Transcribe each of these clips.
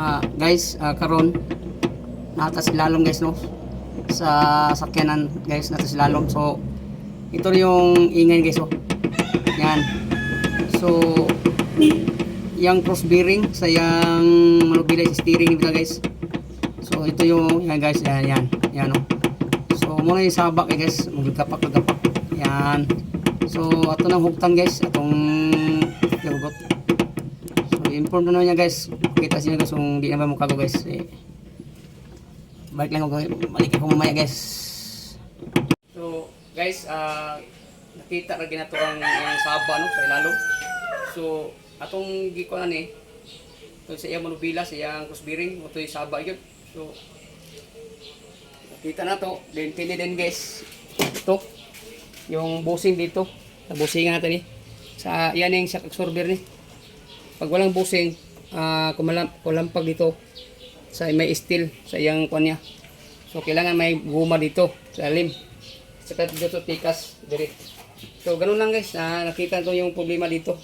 Ah, guys, ah, karon nata si lalom guys no? Sa sakyanan guys nata si lalom so ito yung ingay guys oh. Yan. So yung cross bearing sa yung manubila sa steering nito guys? So ito yung yan guys yan yan. Yan oh. So muna yung sabak eh guys. Magagapak magapak yan. So ato nang hugtan guys atong yagot so inform na niya guys kita siya guys kung di na ba mukha ko guys eh, balik lang ako balik ako mamaya guys. So guys ah nakita ra ginato ang yung saba no sa ilalo. So atong gikuan ni to sa iyang manubila sa iyang cross bearing mo to yung saba yun. So nakita na to then kini din guys ito yung busing dito. Sa busingan natin eh. Sa yan yung shock absorber ni. Pag walang busing ah kumalam kulampag dito sa may steel sa iyang kuan niya. So kailangan may guma dito sa lim saka dito tikas dire so ganun lang guys. Na nakita ko yung problema dito.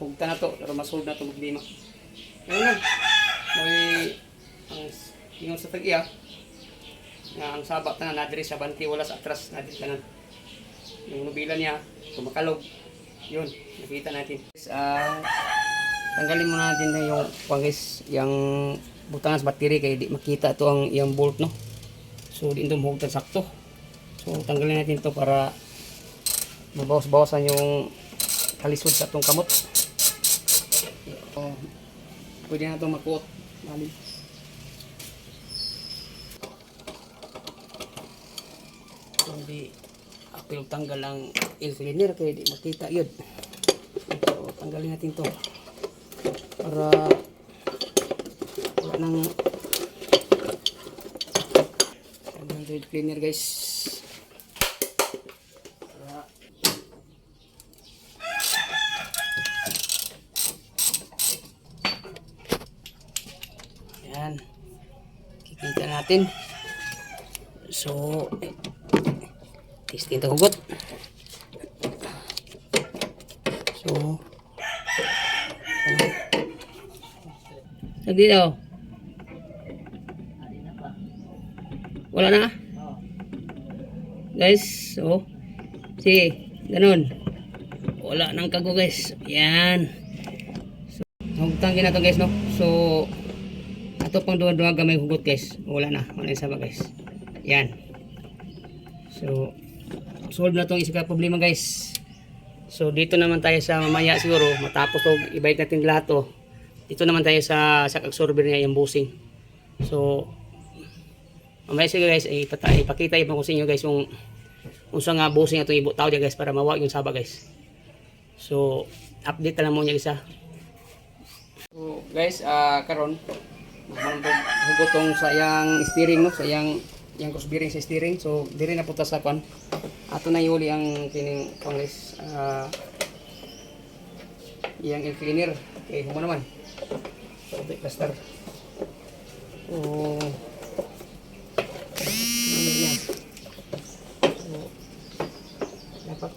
Hugta na to pero masolve na to problema. Ganun lang. May ang yung sa tag-iya nga ang sabat na nadiri sa banti wala sa atras nadiri kanan yung nubila niya kumakalog yun nakita natin. Ah tanggalin muna natin na yung pangis yung butangan sa battery kaya di makita to ang yung bolt no? So di ito mahugtan sakto. So tanggalin natin to para mabawas-bawasan yung kalisod sa itong kamot. So, pwede na itong makuot lalim so, ako yung tanggal ang insuliner kaya di makita yun. So tanggalin natin to para wala nang tanggal red cleaner guys. Para yan kikita natin. So testing ito hugot. So Hindi daw. Wala na. Guys, oh. Sige, ganun. Wala nang kago guys. Yan. So, hugtang na guys no. So, ato pang duwa-duwa gamay hugot guys. Wala na. Wala na sama guys. Yan. So, solve na tong isa ka problema guys. So, dito naman tayo sa mamaya siguro. Matapos to, ibalik natin lahat to dito naman tayo sa shock absorber niya yung busing. So mamaya sige guys ipata, ipakita ibang ko sa inyo guys yung kung saan nga busing itong ibutaw niya guys para mawag yung saba guys. So update na lang mo niya isa so guys ah karon hugot tong sa steering no? Sa yang cross bearing sa steering. So diri na puta sa kwan. Ato na yuli ang kining kwan guys. Ah yang cleaner okay humo naman Konti plaster. Oh. Dapat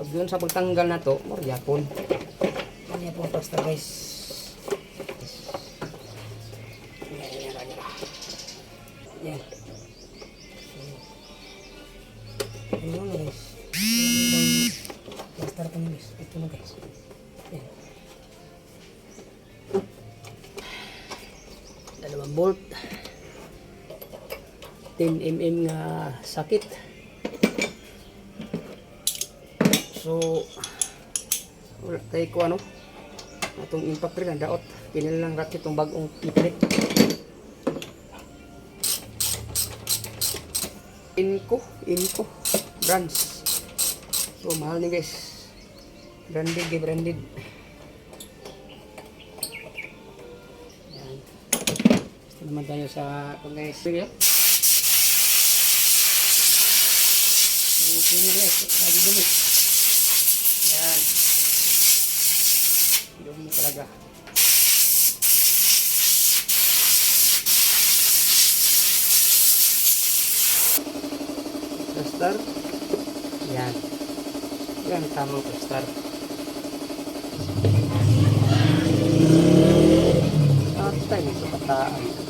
pag yun sa pagtanggal na to, moryapon. Ano yan plaster guys? Yan, yan, yan, yan. Yan. So, ayun guys. Plaster pa guys. Ito na guys. Yan. Bolt. 10 mm nga sakit. So wala tayo ko ano atong impact rin ang daot. Pinil lang racket itong bagong ipilit Inco Inco brands. So mahal ni guys. Branded eh, branded naman tayo sa. Sige. Sige guys. Lagi dumi. Yan. Dumi talaga. Plaster. Yan. Yan, tamang plaster. At time ito kataan.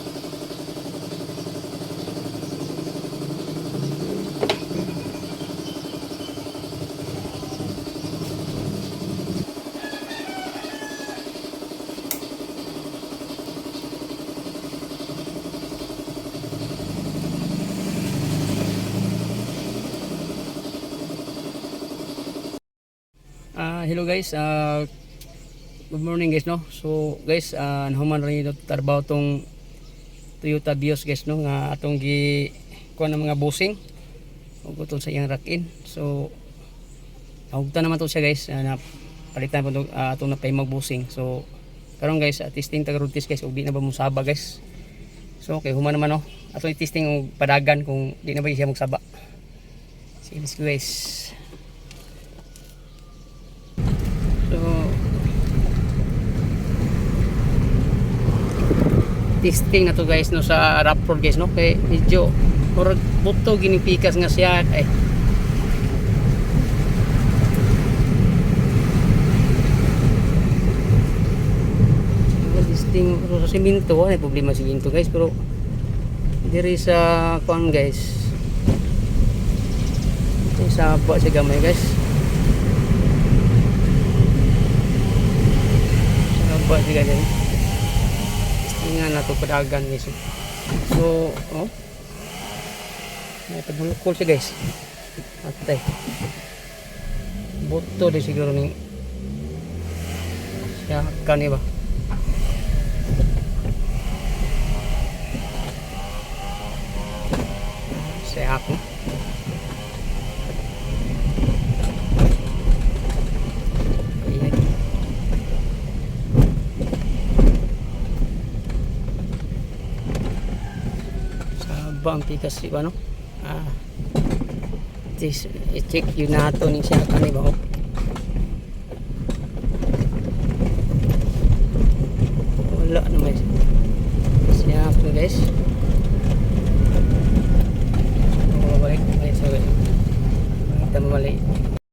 Ah, hello guys. Ah, good morning guys no. So guys, uh, nahuman rin ito trabaho tong Toyota Vios guys no nga atong gi kuha ng mga busing. Ug utol sa iyang rakin. So Ahugta naman to siya guys. Uh, na palitan po uh, itong napay magbusing. So karon guys, uh, testing taga road test guys ug di na ba mo saba guys. So okay, human naman no. Ato i-testing og padagan kung di na ba siya magsaba. Sige guys. So, testing na to guys no sa Raptor guys no? Kay medyo murag buto ginipikas nga siya eh. Testing sa siminto wala na problema sa siminto guys pero diri sa kuan guys. Sa buwa sa gamay guys. Apa juga jadi. Tingnan na to padagan guys. So, oh. May pagbulukol siya guys. Atay. Boto di siguro ni siya kani ba? Saya ako. Ayan. Sa bumpy kasi ano ah this i-check yun nato ni siya kanina ba oh.